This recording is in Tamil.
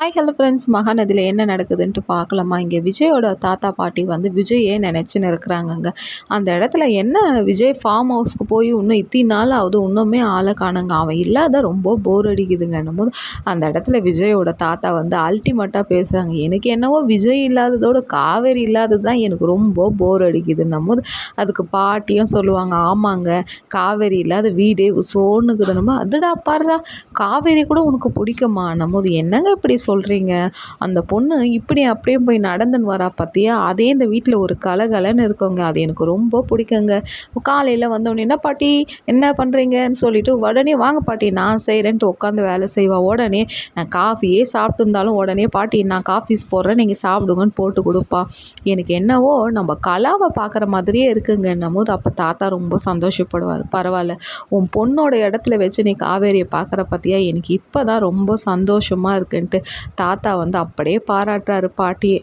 ஹாய் ஹலோ ஃப்ரெண்ட்ஸ் மகாநதியில் என்ன நடக்குதுன்ட்டு பார்க்கலாமா? இங்கே விஜயோட தாத்தா பாட்டி வந்து விஜயே நினச்சின்னு இருக்கிறாங்கங்க அந்த இடத்துல என்ன விஜய் ஃபார்ம் ஹவுஸ்க்கு போய் இன்னும் இத்தனை நாள் ஆகுது இன்னுமே ஆளை காணுங்க. அவன் இல்லாத ரொம்ப போர் அடிக்குதுங்கன்னும் போது அந்த இடத்துல விஜயோட தாத்தா வந்து அல்டிமேட்டாக பேசுகிறாங்க எனக்கு என்னவோ விஜய் இல்லாததோட காவேரி இல்லாதது தான் எனக்கு ரொம்ப போர் அடிக்குதுன்னும் போது அதுக்கு பாட்டியும் சொல்லுவாங்க ஆமாங்க காவேரி இல்லாத வீடே சோனுக்குதுன்னு அதுடா பாடுறா காவேரி கூட உனக்கு பிடிக்குமா? போது என்னங்க இப்படி சொல்கிறீங்க அந்த பொண்ணு இப்படி அப்படியே போய் நடந்துன்னு வரா பார்த்தியா அதே இந்த வீட்டில் ஒரு கலகலன்னு இருக்கோங்க. அது எனக்கு ரொம்ப பிடிக்குங்க. காலையில் வந்தோடனே என்ன பாட்டி? என்ன பண்ணுறீங்கன்னு சொல்லிட்டு உடனே வாங்க பாட்டி நான் செய்கிறேன்ட்டு உட்காந்து வேலை செய்வா. உடனே நான் காஃபியே சாப்பிட்டு இருந்தாலும் உடனே பாட்டி நான் காஃபிஸ் போடுறேன். நீங்கள் சாப்பிடுங்கன்னு போட்டு கொடுப்பா. எனக்கு என்னவோ நம்ம கலாவை பார்க்குற மாதிரியே இருக்குங்கன்னும் போது அப்போ தாத்தா ரொம்ப சந்தோஷப்படுவார். பரவாயில்ல. உன் பொண்ணோட இடத்துல வச்சு நீ காவேரியை பார்க்குற பார்த்தியா எனக்கு இப்போ தான் ரொம்ப சந்தோஷமாக இருக்குன்ட்டு. தாத்தா வந்து அப்படியே பாராட்டுறாரு பாட்டியை